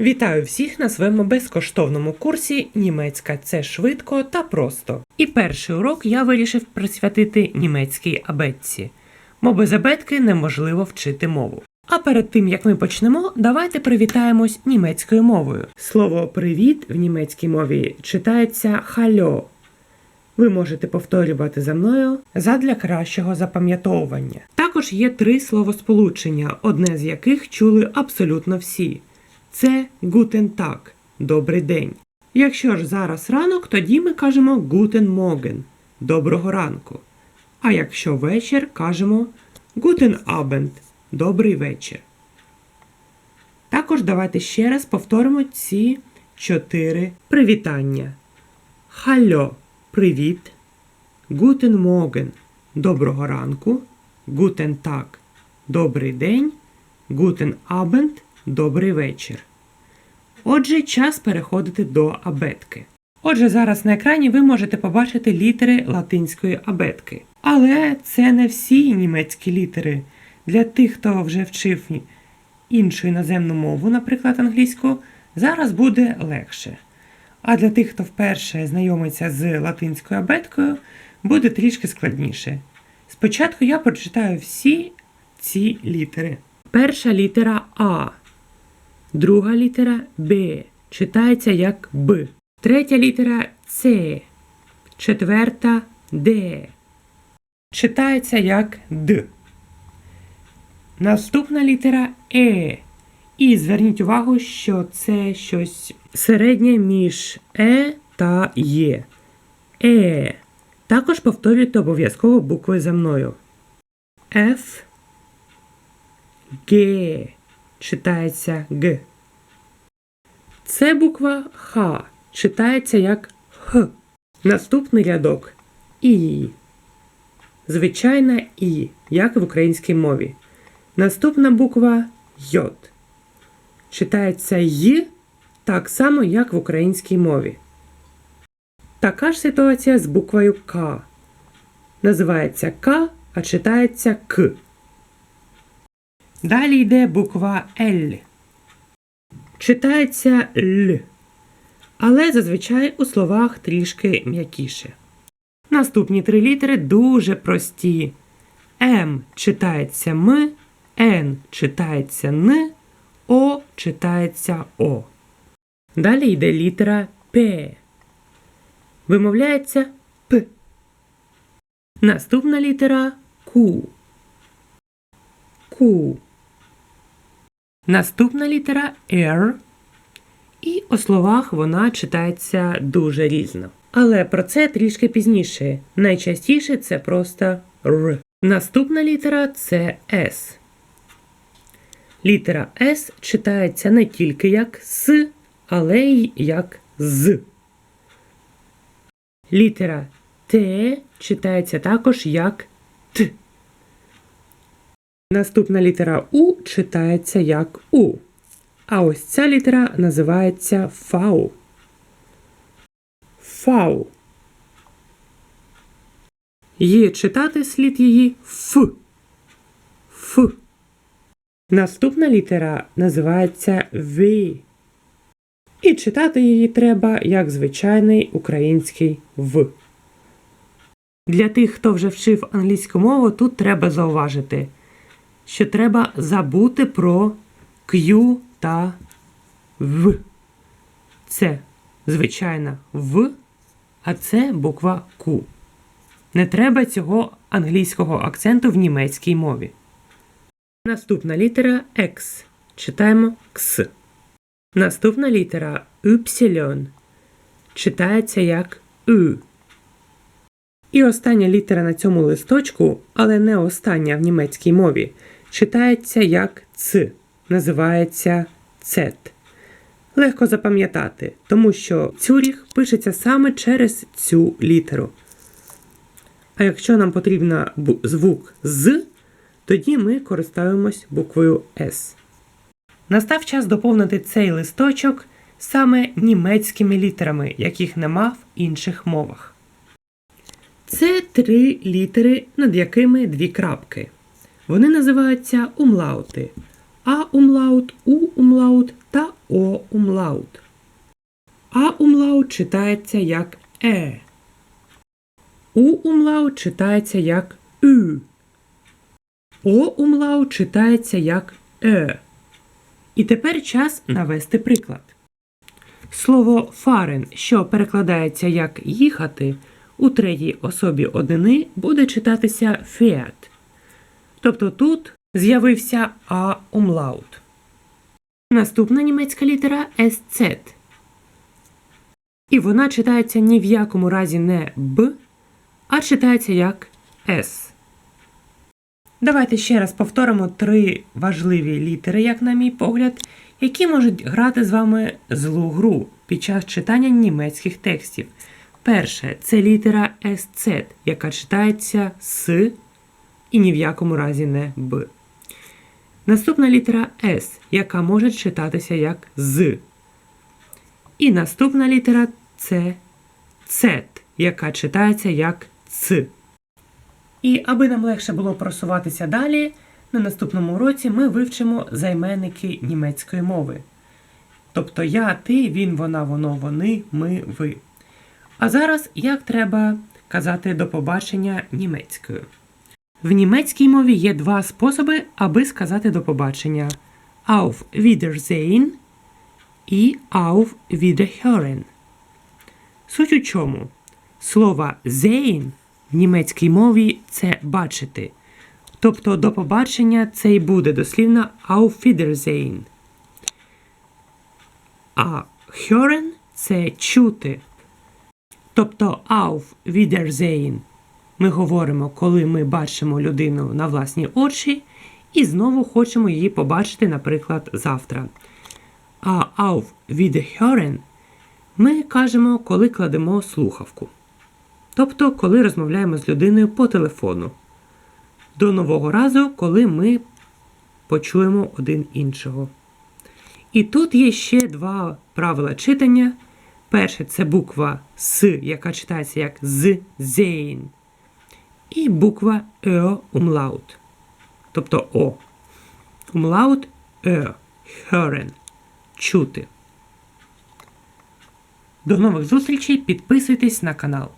Вітаю всіх на своєму безкоштовному курсі Німецька це швидко та просто. І перший урок я вирішив присвятити німецькій абетці, бо без абетки неможливо вчити мову. А перед тим як ми почнемо, давайте привітаємось німецькою мовою. Слово привіт в німецькій мові читається хальо. Ви можете повторювати за мною задля кращого запам'ятовування. Також є три словосполучення, одне з яких чули абсолютно всі. Це Guten Tag – добрий день. Якщо ж зараз ранок, тоді ми кажемо Guten Morgen – доброго ранку. А якщо вечір, кажемо Guten Abend – добрий вечір. Також давайте ще раз повторимо ці чотири привітання. Халло – привіт. Guten Morgen – доброго ранку. Guten Tag – добрий день. Guten Abend – добрий вечір. Отже, час переходити до абетки. Отже, зараз на екрані ви можете побачити літери латинської абетки. Але це не всі німецькі літери. Для тих, хто вже вчив іншу іноземну мову, наприклад, англійську, зараз буде легше. А для тих, хто вперше знайомиться з латинською абеткою, буде трішки складніше. Спочатку я прочитаю всі ці літери. Перша літера А. Друга літера Б. Читається як Б. Третя літера С. Четверта Д. Читається як Д. Наступна літера Е. І зверніть увагу, що це щось середнє між Е та Є. Е. Також повторюйте обов'язково букви за мною. Ф. Г. Читається Г. Це буква Х. Читається як Х. Наступний рядок І. Звичайна І, як в українській мові. Наступна буква Й. Читається Й так само, як в українській мові. Така ж ситуація з буквою К. Називається К, а читається К. Далі йде буква Л. Читається Л. Але зазвичай у словах трішки м'якіше. Наступні три літери дуже прості. М читається М, Н читається Н, О читається О. Далі йде літера П. Вимовляється П. Наступна літера Q. Q. Наступна літера R. І у словах вона читається дуже різно. Але про це трішки пізніше. Найчастіше це просто Р. Наступна літера це С. Літера С читається не тільки як С, але й як З. Літера Т читається також як Т. Наступна літера У читається як У. А ось ця літера називається Фау. Фау. Її читати слід її Ф. Ф. Наступна літера називається В. І читати її треба як звичайний український В. Для тих, хто вже вчив англійську мову, тут треба зауважити, що треба забути про Q та В. Це звичайна В, а це буква Q. Не треба цього англійського акценту в німецькій мові. Наступна літера X. Читаємо Кс. Наступна літера Y. Читається як Ü. І остання літера на цьому листочку, але не остання в німецькій мові, читається як Ц. Називається цет. Легко запам'ятати, тому що цюріх пишеться саме через цю літеру. А якщо нам потрібен звук з, тоді ми користуємось буквою С. Настав час доповнити цей листочок саме німецькими літерами, яких нема в інших мовах. Це три літери, над якими дві крапки. Вони називаються умлаути А-умлаут, У-умлаут та О-умлаут. А-умлаут читається як Е. У-умлаут читається як Ü. О-умлаут читається як Е. І тепер час навести приклад. Слово фарен, що перекладається як їхати, у третій особі однини буде читатися феат. Тобто тут з'явився а умлаут. Наступна німецька літера SZ. І вона читається ні в якому разі не Б, а читається як С. Давайте ще раз повторимо три важливі літери, як на мій погляд, які можуть грати з вами злу гру під час читання німецьких текстів. Перше це літера SZ, яка читається С і ні в якому разі не Б. Наступна літера С, яка може читатися як з. І наступна літера це Цет, яка читається як ц. І аби нам легше було просуватися далі, на наступному уроці ми вивчимо займенники німецької мови. Тобто я, ти, він, вона, воно, вони, ми, ви. А зараз як треба казати до побачення німецькою. В німецькій мові є два способи, аби сказати до побачення: Auf Wiedersehen і Auf Wiederhören. Суть у чому? Слово sehen в німецькій мові це бачити. Тобто до побачення це й буде дослівно Auf Wiedersehen. А hören – це чути. Тобто Auf Wiedersehen ми говоримо, коли ми бачимо людину на власні очі, і знову хочемо її побачити, наприклад, завтра. А Auf Wiederhören ми кажемо, коли кладемо слухавку. Тобто, коли розмовляємо з людиною по телефону. До нового разу, коли ми почуємо один іншого. І тут є ще два правила читання. Перше це буква С, яка читається як з зейн. І буква Ео умлаут. Тобто О. Умлаут Ео. Hören. Чути. До нових зустрічей. Підписуйтесь на канал.